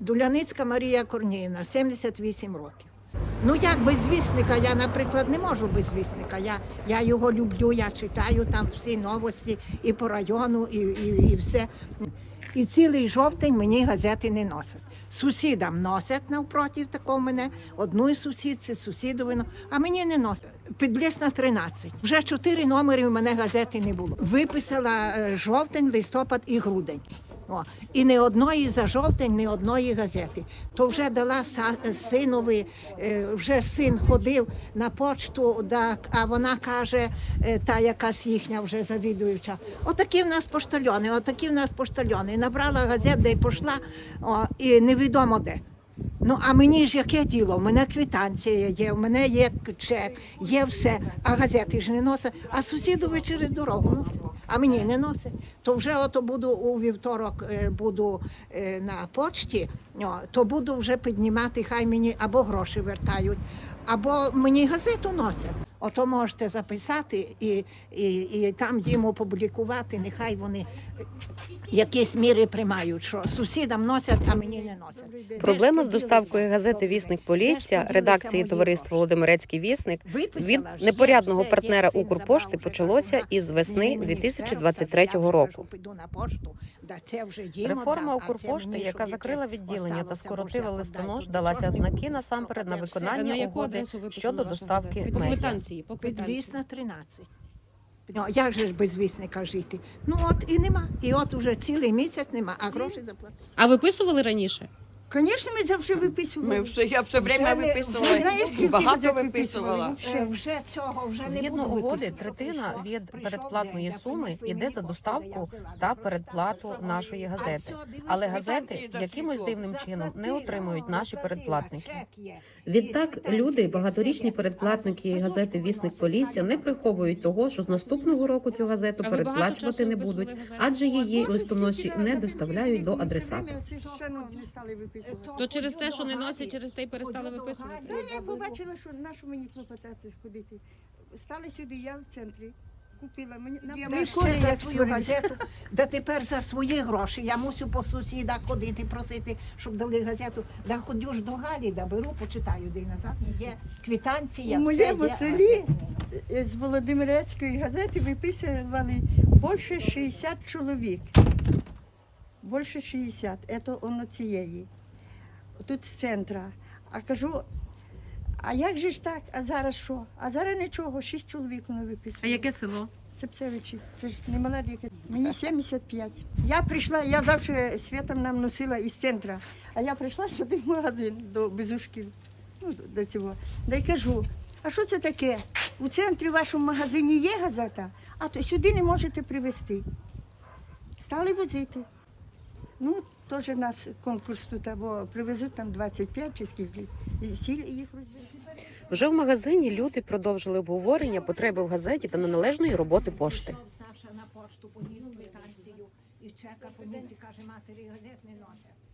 Дуляницька Марія Корніївна, 78 років. Ну як без вісника, я, наприклад, не можу без вісника. Я, я його люблю, я читаю там всі новості і по району, і, і, і все. І цілий жовтень мені газети не носять. Сусідам носять навпроти такого мене, одної сусідці, сусідовину, а мені не носять. Підлісна 13. Вже чотири номери в мене газети не було. Виписала е, жовтень, листопад і грудень. О, і ні одної за жовтень, ні одної газети. То вже дала синові, е, вже син ходив на почту, а вона каже, е, та якась їхня вже завідуюча. Отакі в нас поштальони, отакі в нас поштальони. Набрала газет, де й пішла, о, і невідомо де. Ну, а мені ж яке діло? У мене квитанція є, у мене є чек, є все, а газети ж не носять, а сусідові через дорогу носять, а мені не носять. То вже ото буду у вівторок е, буду е, на почті, то буду вже піднімати, хай мені або гроші вертають, або мені газету носять. Ото можете записати і, і, і там їм опублікувати, нехай вони якісь міри приймають, що сусідам носять, а мені не носять. Проблема з доставкою газети Вісник Полісся редакції товариства Володимирецький вісник від непорядного партнера Укрпошти почалося із весни 2023 року. Реформа Укрпошти, яка закрила відділення та скоротила листонож, далася в знаки насамперед на На виконання угоди щодо доставки? Медіа. Квитанції, по. Підвісна 13. Ну, як же ж без вісника жити? Ну от і нема. І от уже цілий місяць нема, а гроші заплатили. А виписували раніше? Звісно, ми завжди виписували. Ми вже я все время Вже не- виписувала. Ви знаєш, скільки багато газет виписувала. виписували? Е, Вже цього вже не Згідно буду угоди, виписувати. третина від прийшов передплатної день, суми принесли йде мені за кофе, доставку та передплату нашої газети. Все, Але газети якимось дивним чином не отримують наші передплатники. Відтак, люди, багаторічні передплатники газети Вісник Полісся не приховують того, що з наступного року цю газету багато передплачувати часу не виписували будуть, адже її листоноші не доставляють до адресата. все шановні стали виписувати. То через те, що не носять, через те й перестали виписувати. Та я побачила, що на що мені клопотати ходити. Стали сюди, я в центрі. Купила мені я Та ще за твою газету, да тепер за свої гроші. Я мусю по сусідах ходити, просити, щоб дали газету. Да ходю ж до Галі, да беру, почитаю день назад. Є квитанція. У моєму є, селі з Володимирецької газети виписували більше 60 чоловік. Більше 60. Це воно цієї. Тут з центра. А кажу, а як же ж так? А зараз що? А зараз нічого, 6 чоловік воно виписує. А яке село? Цепцевичі, це ж не мала діка. Мені 75. Я прийшла, я завжди світом нам носила із центра, а я прийшла сюди в магазин до Безушків, ну, до- до цього. Да й кажу, а що це таке? У центрі в вашому магазині є газета, а то сюди не можете привезти. Стали возити. Ну, теж нас конкурс тут, або привезуть там 25 чи скільки, і всі їх розвезуть. Вже в магазині люди продовжили обговорення потреби в газеті та неналежної роботи пошти. Саша на пошту, поніс квитанцію і чека поніс і каже, матері газет не носять.